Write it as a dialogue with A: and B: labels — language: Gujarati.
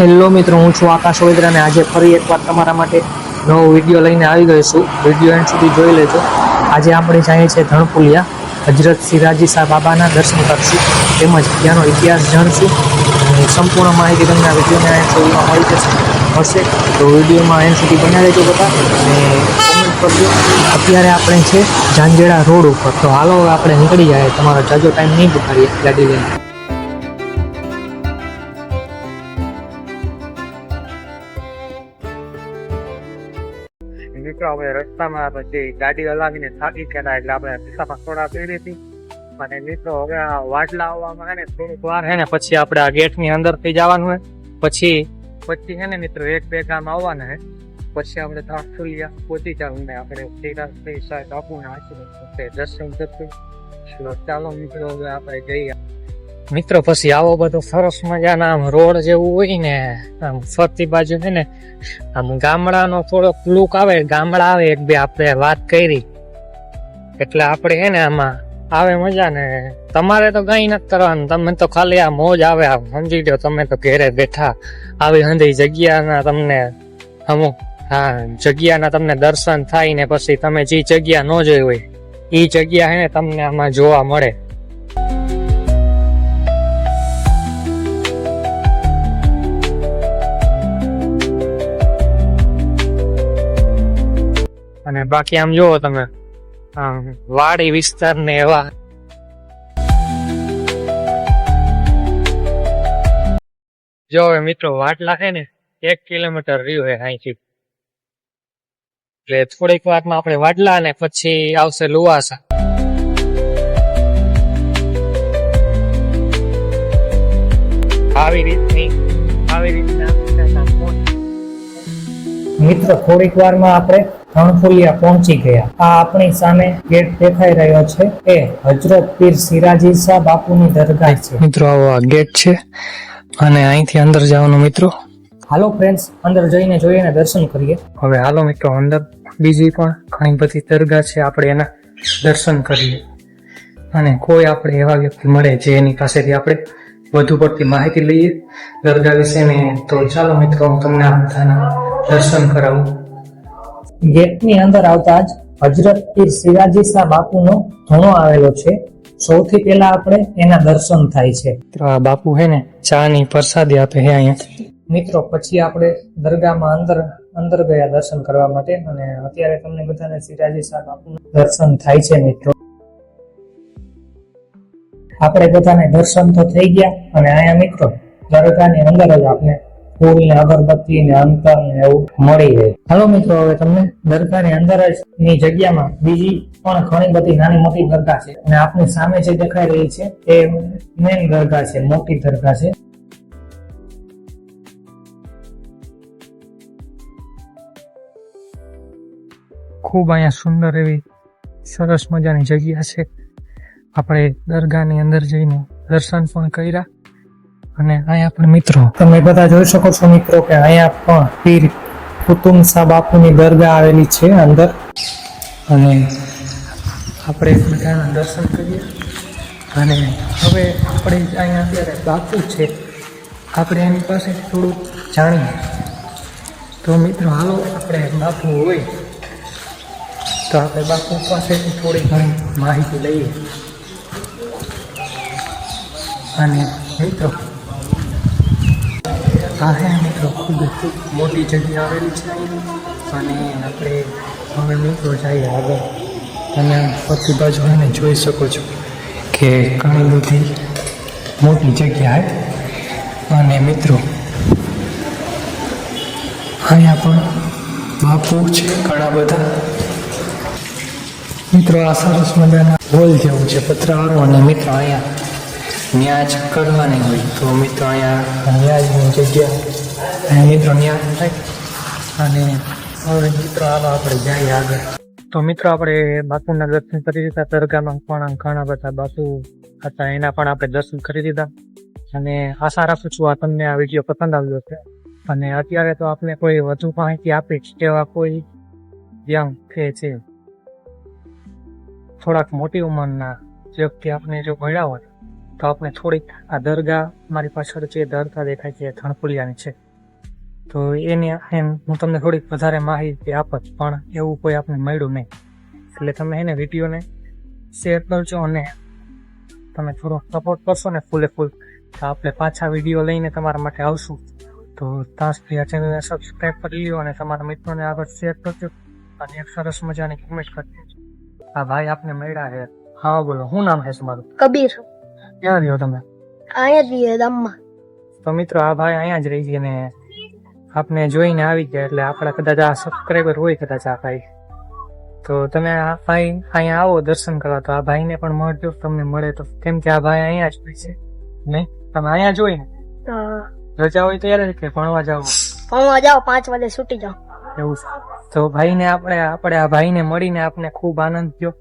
A: હેલો મિત્રો, હું છું આકાશ વૈદ્રા અને આજે ફરી એકવાર તમારા માટે નવો વીડિયો લઈને આવી ગયો છું. વીડિયો એન્ડ સુધી જોઈ લેજો. આજે આપણે જઈએ છીએ ધણપુલિયા. હજરત સિરાજી સાહ બાબાના દર્શન કરશું. તેમજ ત્યાંનો ઇતિહાસ જાણશું. સંપૂર્ણ માહિતી તમને આ વિડીયોના એન્ડ સુધીમાં મળી જશે. મળશે. તો વિડીયોમાં એન્ડ સુધી બનાવી લેજો બધા. અને કોમેન્ટ કરજો. અત્યારે આપણે છે જાંજેડા રોડ ઉપર. તો હાલો આપણે નીકળી જાય. તમારો જાજો ટાઈમ નહીં બગાડીએ ગાડી લઈને.
B: મિત્રો અમે રસ્તામાં પછી ગાડી હલાવીને થાકી ગયા એટલે આપણે ખિસ્સામાં થોડા પીડી હતી. અને મિત્રો હવે આ વાટલા આવવામાં હે ને થોડુંક વાર હે ને પછી આપણે આ ગેટની અંદરથી જવાનું હે પછી પછી હે ને મિત્રો એક બે ગામ આવવાના હે પછી આપણે ધાખુલિયા પહોંચી જવું ને આપણે શ્રીરાજ સાહેબ બાપુના આશીર્વાદ દર્શન કરશું. ચાલો મિત્રો, હવે આપણે જઈએ.
A: મિત્રો, પછી આવો બધો સરસ મજાના આમ રોડ જેવું હોય ને, આમ ફરતી બાજુ છે ને, આમ ગામડાનો થોડોક લુક આવે, ગામડા આવે, એક બે આપણે વાત કરી. એટલે આપણે હે ને આમાં આવે મજા ને, તમારે તો કઈ નથી કરવાનું તમે તો ખાલી આ મોજ આવે, આમ સમજી લો તમે તો ઘેરે બેઠા, આવી હંધી જગ્યાના તમને અમુક હા, જગ્યાના તમને દર્શન થાય ને પછી તમે જે જગ્યા ન જોઈ હોય એ જગ્યા હે ને તમને આમાં જોવા મળે. બાકી આમ જુઓ તમે. વાડી વિસ્તાર ને એવા. જો હવે મિત્રો વાટલા છે ને, એક કિલોમીટર રહ્યું છે અહીંથી. એટલે થોડીક વારમાં આપણે વાટલા ને પછી આવશે લુવાસા આવી રીતની, આવી રીતના. મિત્રો, થોડીક વારમાં આપણે રણફુલિયા પહોંચી ગયા. આ આપણી સામે ગેટ દેખાઈ રહ્યો છે એ હજરત પીર સિરાજી શાહ બાપુની દરગાહ છે. મિત્રો આવો આ ગેટ છે. અને અહીંથી અંદર જવાનું મિત્રો. હાલો ફ્રેન્ડ્સ અંદર જઈને જોઈને દર્શન કરીએ. હવે હાલો મિત્રો અંદર બીજી પણ ઘણી બધી દરગાહ છે. આપણે એના દર્શન કરીએ. અને કોઈ આપણે એવા વ્યક્તિ મળે જે એની પાસેથી આપણે વધુ પડતી માહિતી લઈએ. દરગાહ વિશે ને તો ચાલો મિત્રો હું તમને આ બધાના દર્શન કરાવું. ગેટની અંદર આવતા જ હજરત પીર શિવાજી શાહ બાપુનો ધૂણો આવેલો છે. સૌથી પહેલા આપણે એના દર્શન થાય છે. આ બાપુ હે ને ચા ની પ્રસાદી આપે હે અહીંયા. મિત્રો પછી આપણે દરગાહમાં અંદર અંદર ગયા દર્શન કરવા માટે અને અત્યારે તમને બધાને સિરાજી શાહ બાપુનું દર્શન થાય છે મિત્રો. આપણે બધાને દર્શન તો થઈ ગયા અને અહીંયા મિત્રો દરગાહની અંદર જ આપણે ફૂલ અગરબત્તી ને અંતર ને એવું મળી રહે. હાલો મિત્રો, હવે તમને દરગાહની અંદર જ ની જગ્યામાં બીજી પણ ઘણી બધી નાની મોટી દરગાહ છે. અને આપની સામે જે દેખાઈ રહી છે, એ મેન દરગાહ છે, મોટી દરગાહ છે. ખૂબ અહીંયા સુંદર એવી સરસ મજાની જગ્યા છે. આપણે દરગાહની અંદર જઈને દર્શન પણ કર્યા. અને અહીંયા પણ મિત્રો, તમે બધા જોઈ શકો છો મિત્રો કે અહીંયા પણ પીર કુતુમ શાહ બાપુની દરગાહ આવેલી છે અંદર. અને આપણે બધાના દર્શન કરીએ. અને હવે આપણે અહીંયા અત્યારે બાપુ છે. આપણે એની પાસે થોડુંક જાણીએ. તો મિત્રો, હાલો આપણે બાપુ હોય. તો આપણે બાપુ પાસેથી થોડી ઘણી માહિતી લઈએ. અને મિત્રો હે મિત્રો, ખૂબ ખૂબ મોટી જગ્યા આવેલી છે. અને આપણે હવે મિત્રો જઈએ આગળ. તમે બધી બાજુ એને જોઈ શકો છો કે ઘણી બધી મોટી જગ્યા અને મિત્રો, અહીંયા પણ બાપુ છે, ઘણા બધા. મિત્રો, આ સરસ મજાના હોલ જેવું છે પત્રકારો અને મિત્રો, અહીંયા ન્યાજ કરવાની હોય તો મિત્રો અહીંયા ન્યાજની જગ્યા અહીંયા મિત્રો ન્યાજ થાય. અને હવે મિત્રો આવા આપણે જઈએ આગળ. તો મિત્રો આપણે બાપુના દર્શન કરી દીધા દરગાહમાં પણ ઘણા બધા બાપુ હતા, એના પણ આપણે દર્શન કરી દીધા અને આશા રાખું છું આ તમને આ વીડિયો પસંદ આવ્યો છે અને અત્યારે તો આપણે કોઈ વધુ માહિતી આપી તેવા કોઈ વ્યંગ કે છે થોડાક મોટી ઉંમરના વ્યક્તિ આપણે જો મળ્યા હોય તો આપણે થોડીક આ દરગાહ મારી પાછળ જે દરગાહ દેખાય છે, એ ધણપુલિયાની છે. તો એની એમ હું તમને થોડીક વધારે માહિતી આપત, પણ એવું કોઈ આપણે મળ્યું નહીં. એટલે તમે એને વિડીયોને શેર કરજો અને તમે થોડો સપોર્ટ કરશો ને ફૂલે ફૂલ. તો આપણે પાછા વીડિયો લઈને તમારા માટે આવશું. તો તાસ આ ચેનલને સબસ્ક્રાઈબ કરી લ્યો અને તમારા મિત્રોને આગળ શેર કરજો. અને એક સરસ મજાની કમેન્ટ કરજો. આ ભાઈ આપને મળ્યા છે હા, બોલો, શું નામ છે તમારું?
C: કબીર.
A: ક્યાં રહ્યો તમે?
C: અહીંયા જ રહીએ ગામમાં.
A: તો મિત્રો આ ભાઈ અહીંયા જ રહી છે ને આપને જોઈને આવી ગયા એટલે આપણા કદાચ આ સબસ્ક્રાઈબર હોય કદાચ આ ભાઈ. તો તમે આ ભાઈ અહીંયા આવો દર્શન કરવા તો આ ભાઈને પણ મળજો. તમને મળે તો કેમ કે આ ભાઈ અહીંયા જ હોય છે નહીં તમે અહીંયા
C: જોઈને
A: રજા હોય ત્યારે કે ભણવા જાવ
C: ભણવા જાઓ પાંચ વાગે છૂટી જાઓ.
A: એવું છે. તો ભાઈને આપણે આપણે આ ભાઈને મળીને આપણે ખૂબ આનંદ થયો.